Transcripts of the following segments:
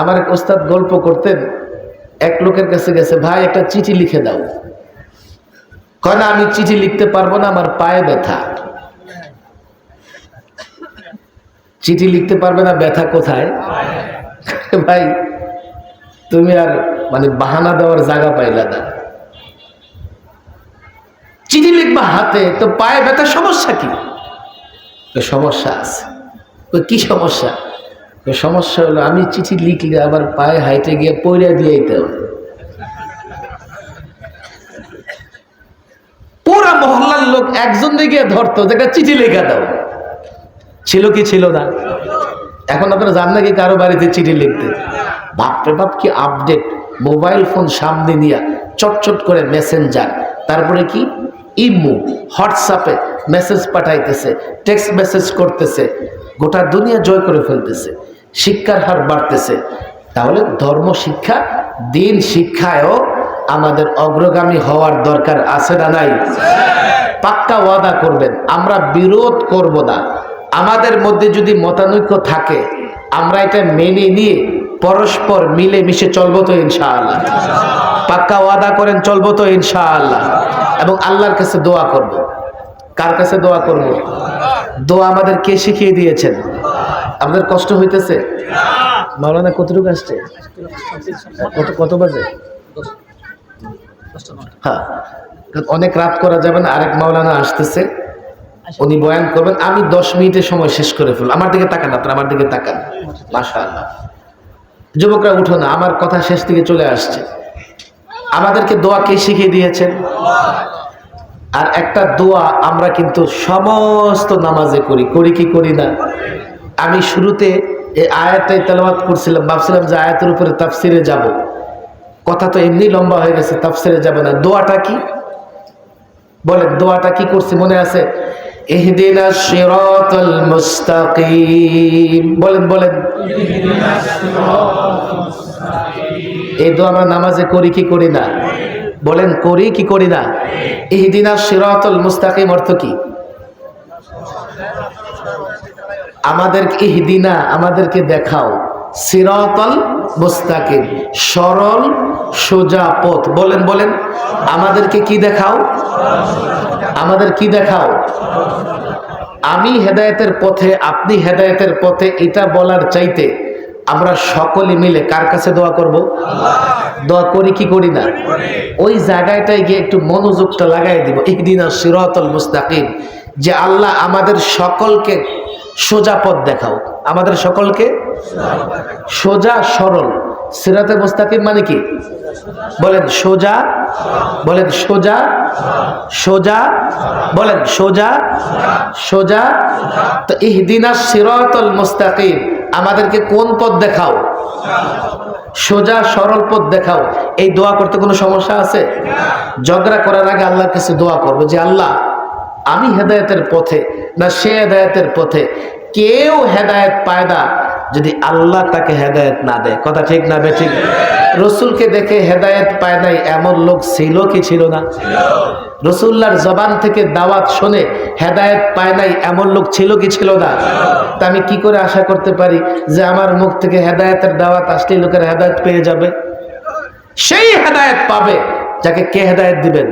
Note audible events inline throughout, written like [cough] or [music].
আমার এক ওস্তাদ গল্প করতেন, এক লোকের কাছে গেছে, ভাই, একটা চিঠি লিখে দাও। কয়, না, আমি চিঠি লিখতে পারব না, আমার পায়ে ব্যথা। চিঠি লিখতে পারবে না, ব্যথা কোথায়? [laughs] ভাই, তুমি আর মানে বাহানা দেওয়ার জায়গা পাইলা না। চিঠি লিখবা হাতে, তো পায়ে ব্যথা সমস্যা কি? সমস্যা আছে। কি সমস্যা? সমস্যা হলো, আমি চিঠি লিখলে আবার পায়ে হাইটে গিয়ে পইরা দিয়ে হবে। পুরা মহল্লার লোক একজন গিয়ে ধরতো, যে একটা চিঠি লেখা দাও। ছিল কি ছিল না? এখন আপনারা জান নাকি কারও বাড়িতে চিঠি লিখতে? বাপরে বাপ, কি আপডেট মোবাইল ফোন সামনে নিয়ে চটচট করে মেসেঞ্জার তারপরে কি? ইমো, হোয়াটসঅ্যাপে মেসেজ পাঠাইতেছে টেক্সট মেসেজ করতেছে, গোটা দুনিয়া জয় করে ফেলতেছে। শিক্ষার হার বাড়তেছে। তাহলে ধর্ম শিক্ষা, দিন শিক্ষায়ও আমাদের অগ্রগামী হওয়ার দরকার আছে না নাই? পাক্কা ওয়াদা করবেন, আমরা বিরোধ করব না। আমাদের মধ্যে যদি মতানৈক্য থাকে, আমরা এটা মেনে নিয়ে পরস্পর মিলে মিশে চলবো তো ইনশাআল্লাহ। পাক্কা ওয়াদা করেন, চলবো তো ইনশাআল্লাহ। এবং আল্লাহর কাছে দোয়া করব। কার কাছে দোয়া করব। দোয়া আমাদের কে শিখিয়ে দিয়েছেন? আমাদের কষ্ট হইতেছে? মাওলানা কতটুকু আসছে? কত কত বাজে? হ্যাঁ অনেক রাত করা যাবে না আরেক মাওলানা আসতেছে উনি বয়ান করবেন আমি দশ মিনিটের সময় শেষ করে ফেলব। আমার দিকে তাকান আপনার আমার দিকে তাকান। আল্লাহ যুবকরা উঠো না আমার কথা শেষ থেকে চলে আসছে। আমাদেরকে দোয়া কে শিখিয়ে দিয়েছেন? আর একটা দোয়া আমরা কিন্তু সমস্ত নামাজে করি করি কি করি না? আমি শুরুতে এই আয়াতটাই তেলাওয়াত করছিলাম, ভাবছিলাম যে আয়াতের উপরে তাফসিরে যাব। কথা তো এমনি লম্বা হয়ে গেছে, তাফসিরে যাবে না। দোয়াটা কি? বলেন, দোয়াটা কি করছি মনে আছে? ইহদিনা সিরাতাল বলেন বলেন। এই দোয়া আমরা নামাজে করি কি করি না? বলেন, করি কি করি না? ইহদিনা সিরাতাল মুস্তাকিম অর্থ কি? আমাদের ইহদিনা আমাদেরকে দেখাও। সিরাতাল মুস্তাকিম, সরল, সোজা পথ। বলেন বলেন, আমাদেরকে কি দেখাও? আমাদের কি দেখাও? আমি হেদায়েতের পথে, আপনি হেদায়েতের পথে এটা বলার চাইতে আমরা সকলে মিলে কার কাছে দোয়া করব? দোয়া করি কি করি না? ওই জায়গাটায় গিয়ে একটু মনোযোগটা লাগাই দিব। ইহদিনা সিরাতাল মুস্তাকিম, যে আল্লাহ আমাদের সকলকে সোজা পথ দেখাও। আমাদের সকলকে সোজা সরল। সিরাতে মুস্তাকিম মানে কি? বলেন সোজা বলেন সোজা সোজা, বলেন সোজা সোজা। তো ইহদিনা সিরাতাল মুস্তাকিম। আমাদেরকে কোন পথ দেখাও? সোজা সরল পথ দেখাও। এই দোয়া করতে কোনো সমস্যা আছে? ঝগড়া করার আগে আল্লাহর কাছে দোয়া করব যে, আল্লাহ, আমি হেদায়েতের পথে না, সে হেদায়তের পথে। কেউ হেদায়েত পায় না যদি আল্লাহ তাকে হেদায়ত না দেয়। কথা ঠিক না বে ঠিক রসুলকে দেখে হেদায়েত পায় নাই, এমন লোক ছিল কি ছিল না? রসুল্লার জবান থেকে দাওয়াত শুনে হেদায়েত পায় নাই, এমন লোক ছিল কি ছিল না? তা আমি কি করে আশা করতে পারি যে আমার মুখ থেকে হেদায়তের দাওয়াত আসলেই লোকের হেদায়ত পেয়ে যাবে? সেই হেদায়েত পাবে। যাকে কে হেদায়েত দিবেন?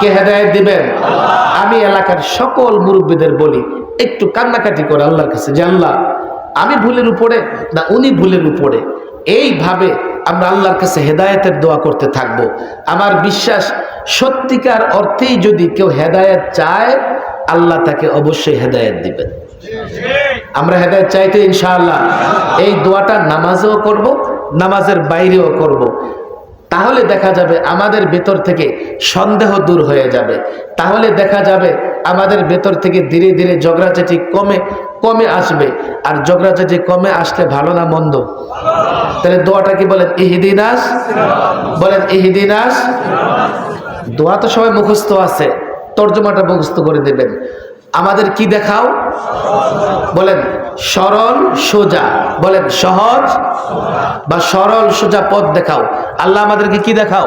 কে হেদায়েত দিবেন? আমি এলাকার সকল মুরব্বীদের বলি, একটু কান্নাকাটি করে আল্লাহর কাছে যে আল্লাহ, আমি ভুলের উপরে না উনি ভুলের উপরে? এইভাবে আমরা আল্লাহর কাছে হেদায়েতের দোয়া করতে থাকব। আমার বিশ্বাস, সত্যিকার অর্থেই যদি কেউ হেদায়েত চায়, আল্লাহ তাকে অবশ্যই হেদায়েত দিবেন। আমরা হেদায়ত চাইতে ইনশাআল্লাহ, এই দোয়াটা নামাজেও করব, নামাজের বাইরেও করব। তাহলে দেখা যাবে আমাদের ভেতর থেকে সন্দেহ দূর হয়ে যাবে। তাহলে দেখা যাবে আমাদের ভেতর থেকে ধীরে ধীরে ঝগড়াঝাটি কমে কমে আসবে। আর ঝগড়াঝাটি কমে আসলে ভালো না মন্দ? তাহলে দোয়াটা কি বলেন? ইহিদিনাস। বলেন, ইহিদিনাস। দোয়া তো সবাই মুখস্থ আছে। তর্জমাটা মুখস্থ করে দেবেন। আমাদের কি দেখাও? বলেন সরল সোজা। বলেন, সহজ বা সরল সোজা পথ দেখাও। আল্লাহ আমাদেরকে কি দেখাও?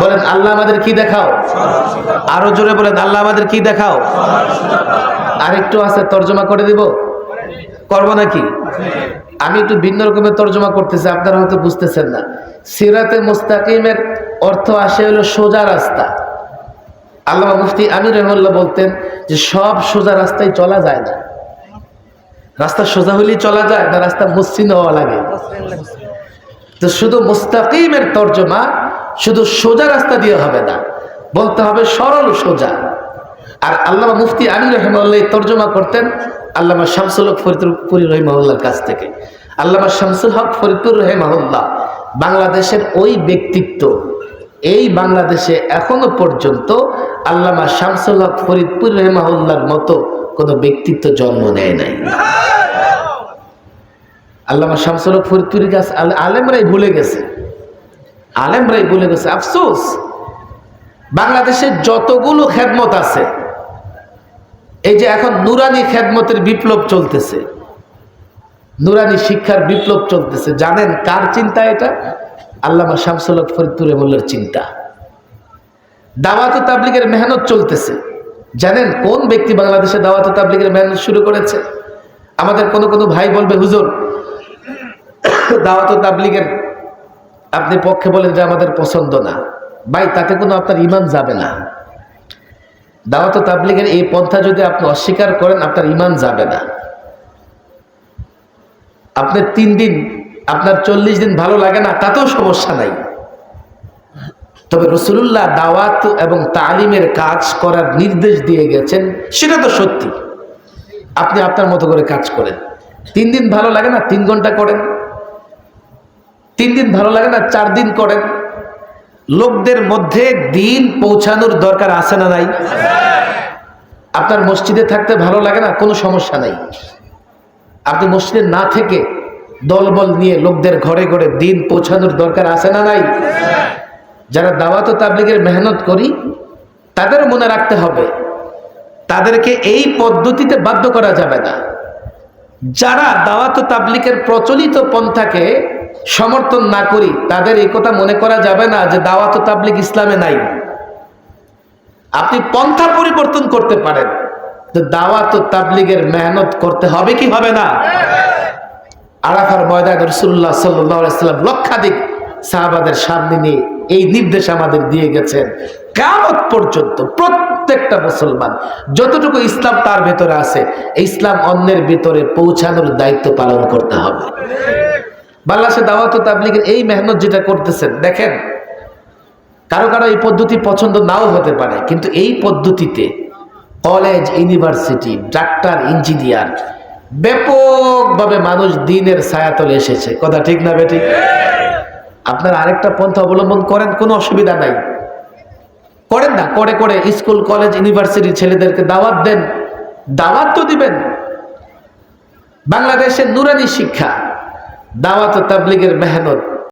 বলেন, আল্লাহ আমাদের কি দেখাও? আরও জোরে বলেন, আল্লাহ আমাদের কি দেখাও? আরেকটু আছে, তর্জমা করে দিব। করব নাকি? আমি একটু ভিন্ন রকমের তর্জমা করতেছি, আপনারা হয়তো বুঝতেছেন না। সিরাতে মুস্তাকিমের অর্থ আসে হলো সোজা রাস্তা। আল্লাহ মুফতি আমির রহমুল্লাহ বলতেন যে, সব সোজা রাস্তায় চলা যায় না। রাস্তা সোজা হলেই চলা যায় না, রাস্তা মসৃণ হওয়া লাগে? তো শুধু মুস্তাকিমের তর্জমা, শুধু সোজা রাস্তা দিয়ে হবে না, বলতে হবে সরল সোজা। আর আল্লামা মুফতি আলী রহমাল্লাহ তর্জমা করতেন আল্লামা শামসুল হক ফরিদপুরি রহিমাউল্লার কাছ থেকে। আল্লামা শামসুল হক ফরিদপুর রহিমাউল্লাহ বাংলাদেশের ওই ব্যক্তিত্ব, এই বাংলাদেশে এখনও পর্যন্ত আল্লামা শামসুল হক ফরিদপুর রহমাউল্লার মতো কোনো ব্যক্তিত্ব জন্ম নেয় নাই। আল্লামা শামসুল ফরিদপুরি গাছ আলেমরাই ভুলে গেছে। আলেমরাই ভুলে গেছে। আফসোস। বাংলাদেশের যতগুলো খেদমত আছে, এই যে এখন নুরানি খেদমতের বিপ্লব চলতেছে। নুরানি শিক্ষার বিপ্লব চলতেছে। জানেন কার চিন্তা এটা? আল্লামা শামসুল ফরিদপুরে মোল্লার চিন্তা। দাওয়াত তাবলিগের মেহনত চলতেছে। জানেন কোন ব্যক্তি বাংলাদেশে দাওয়াত তাবলিগের মেহনত শুরু করেছে? আমাদের কোনো কোনো ভাই বলবে, হুজুর দাওয়াত আপনি পক্ষে বলেন যে আমাদের পছন্দ না। ভাই, তাতে কোনো আপনার ইমান যাবে না। দাওয়াত তাবলিগের এই পন্থা যদি আপনি অস্বীকার করেন, আপনার ইমান যাবে না। আপনার তিন দিন, আপনার চল্লিশ দিন ভালো লাগে না, তাতেও সমস্যা নাই। তবে রসুল্লাহ দাওয়াত এবং তালিমের কাজ করার নির্দেশ দিয়ে গেছেন, সেটা তো সত্যি। আপনি আপনার মতো করে কাজ করেন। তিন দিন ভালো লাগে না, তিন ঘণ্টা করেন। তিন দিন ভালো লাগে না? চার দিন করেন। লোকদের মধ্যে দিন পৌঁছানোর দরকার আছে না নাই? আপনার মসজিদে থাকতে ভালো লাগে না? কোনো সমস্যা নাই। আপনি মসজিদে না থেকে দলবল নিয়ে লোকদের ঘরে ঘরে দিন পৌঁছানোর দরকার আছে না নাই? যারা দাওয়াত তাবলিগের মেহনত করি, তাদের মনে রাখতে হবে, তাদেরকে এই পদ্ধতিতে বাধ্য করা যাবে না। যারা দাওয়াত তাবলিকের প্রচলিত পন্থাকে সমর্থন না করি, তাদের এই কথা মনে করা যাবে না যে দাওয়াত ও তাবলিগ ইসলামে নাই। আপনি পন্থা পরিবর্তন করতে পারেন দাওয়াত তাবলিগের মেহনত করতে হবে কি হবে না? আরাফার ময়দান রসুল্লাহ সাল্লাম লক্ষাধিক সাহাবাদের সামনে নিয়ে এই নির্দেশ আমাদের দিয়ে গেছেন। কামত পর্যন্ত প্রত্যেকটা মুসলমান, যতটুকু ইসলাম তার ভেতরে আছে, ইসলাম অন্যের ভিতরে পৌঁছানোর দায়িত্ব পালন করতে হবে। বাংলাদেশে দাওয়াত তাবলিগের এই মেহনত যেটা করতেছেন, দেখেন, কারও কারও এই পদ্ধতি পছন্দ নাও হতে পারে, কিন্তু এই পদ্ধতিতে কলেজ ইউনিভার্সিটি ডাক্তার ইঞ্জিনিয়ার ব্যাপকভাবে মানুষ দিনের ছায়াতলে এসেছে। কথা ঠিক না বেটি আপনার আরেকটা পন্থা অবলম্বন করেন, কোনো অসুবিধা নাই। করেন না, করে করে। স্কুল কলেজ ইউনিভার্সিটির ছেলেদেরকে দাওয়াত দেন। দাওয়াত তো দিবেন। বাংলাদেশের নুরানি শিক্ষা দাওয়াত তাবলিগের মেহনত।